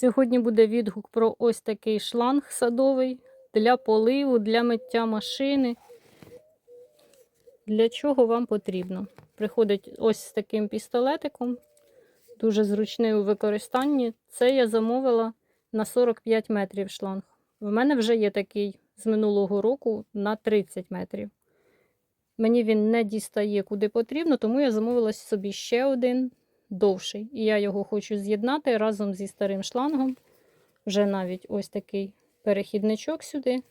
Сьогодні буде відгук про ось такий шланг садовий для поливу, для миття машини. Для чого вам потрібно? Приходить ось з таким пістолетиком, дуже зручний у використанні. Це я замовила на 45 метрів шланг. В мене вже є такий з минулого року на 30 метрів. Мені він не дістає куди потрібно, тому я замовила собі ще один довший. І я його хочу з'єднати разом зі старим шлангом. Вже навіть ось такий перехідничок сюди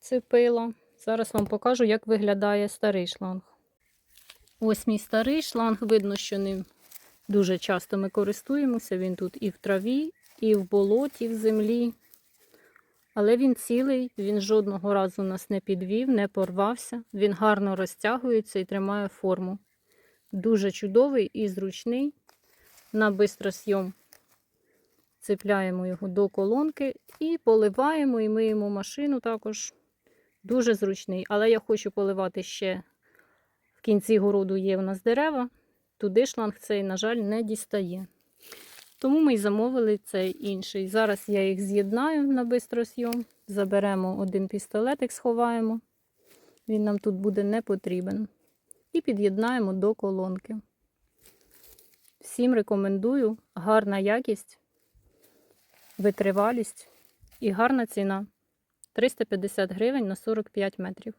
вцепила. Зараз вам покажу, як виглядає старий шланг. Ось мій старий шланг, видно, що ним дуже часто ми користуємося. Він тут і в траві, і в болоті, в землі. Але він цілий, він жодного разу нас не підвів, не порвався. Він гарно розтягується і тримає форму. Дуже чудовий і зручний. На бистросйом цепляємо його до колонки і поливаємо і миємо машину також. Дуже зручний. Але я хочу поливати ще в кінці городу є у нас дерева. Туди шланг цей, на жаль, не дістає. Тому ми й замовили цей інший. Зараз я їх з'єднаю на бистросйом. Заберемо один пістолетик, сховаємо. Він нам тут буде не потрібен. І під'єднаємо до колонки. Всім рекомендую гарна якість, витривалість і гарна ціна. 350 гривень на 45 метрів.